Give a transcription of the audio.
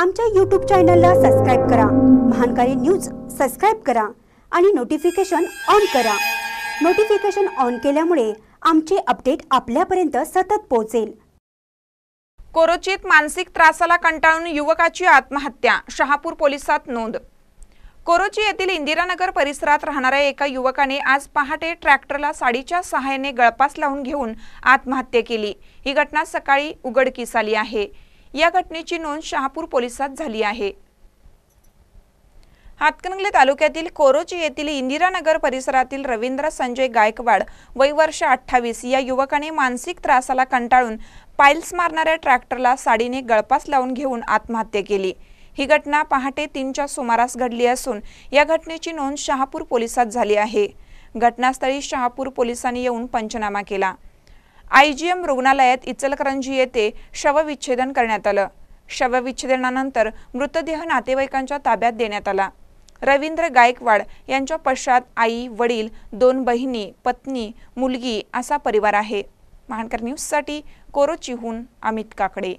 आमच्या यूट्यूब चॅनलला सबस्क्राईब करा. महानकारी न्यूज सबस्क्राईब करा आणि नोटिफिकेशन ऑन करा. नोटिफिकेशन ऑन केल्यामुळे आमचे अपडेट आपल्यापर्यंत सतत पोहोचेल. कोरोचीत मानसिक त्रासाला कंटाळून युवकाची आत्महत्या शहापूर पोलिसात नोंद. कोरोची येथील इंदिरानगर परिसरात राहणाऱ्या एका युवकाने आज पहाटे ट्रॅक्टरला साडीच्या सहाय्याने गळपास लावून घेऊन आत्महत्या केली. ही घटना सकाळी उघडकीस आली आहे. या घटनेची नोंद शहापूर पोलिसात झाली आहे. हातकणंगले तालुक्यातील कोरोची येथील इंदिरानगर परिसरातील रवींद्र संजय गायकवाड वय वर्ष अठ्ठावीस या युवकाने मानसिक त्रासाला कंटाळून पाईल्स मारणाऱ्या ट्रॅक्टरला साडीने गळपास लावून घेऊन आत्महत्या केली. ही घटना पहाटे तीनच्या सुमारास घडली असून या घटनेची नोंद शहापूर पोलिसात झाली आहे. घटनास्थळी शहापूर पोलिसांनी येऊन पंचनामा केला. आयजीएम रुग्णालयात इचलकरंजी येथे शवविच्छेदन करण्यात आलं. शवविच्छेदनानंतर मृतदेह नातेवाईकांच्या ताब्यात देण्यात आला. रवींद्र गायकवाड यांच्या पश्चात आई वडील दोन बहिणी पत्नी मुलगी असा परिवार आहे. महानकर न्यूजसाठी कोरोचीहून अमित काकडे.